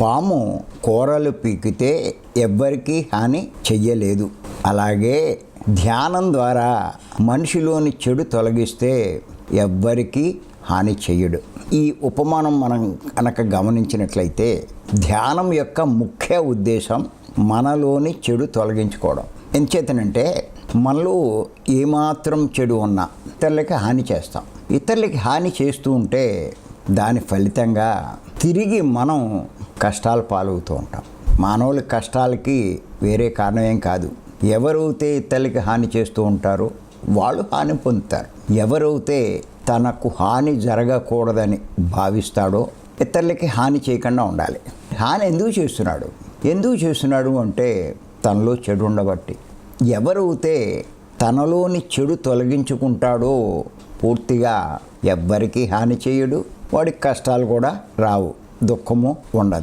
పాము కూరలు పీకితే ఎవ్వరికీ హాని చెయ్యలేదు. అలాగే ధ్యానం ద్వారా మనిషిలోని చెడు తొలగిస్తే ఎవ్వరికీ హాని చెయ్యడు. ఈ ఉపమానం మనం కనుక గమనించినట్లయితే ధ్యానం యొక్క ముఖ్య ఉద్దేశం మనలోని చెడు తొలగించుకోవడం. ఎంచేతనంటే మనలో ఏమాత్రం చెడు ఉన్నా ఇతరులకి హాని చేస్తాం. ఇతరులకి హాని చేస్తూ ఉంటే దాని ఫలితంగా తిరిగి మనం కష్టాలు పాలవుతూ ఉంటాం. మానవుల కష్టాలకి వేరే కారణం ఏం కాదు. ఎవరైతే ఇతరులకి హాని చేస్తూ ఉంటారో వాళ్ళు హాని పొందుతారు. ఎవరైతే తనకు హాని జరగకూడదని భావిస్తాడో ఇతరులకి హాని చేయకుండా ఉండాలి. హాని ఎందుకు చేస్తున్నాడు? ఎందుకు చేస్తున్నాడు అంటే తనలో చెడు ఉండబట్టి. ఎవరైతే తనలోని చెడు తొలగించుకుంటాడో పూర్తిగా ఎవ్వరికీ హాని చేయడు. వాడికి కష్టాలు కూడా రావు దుఃఖము ఉండదు.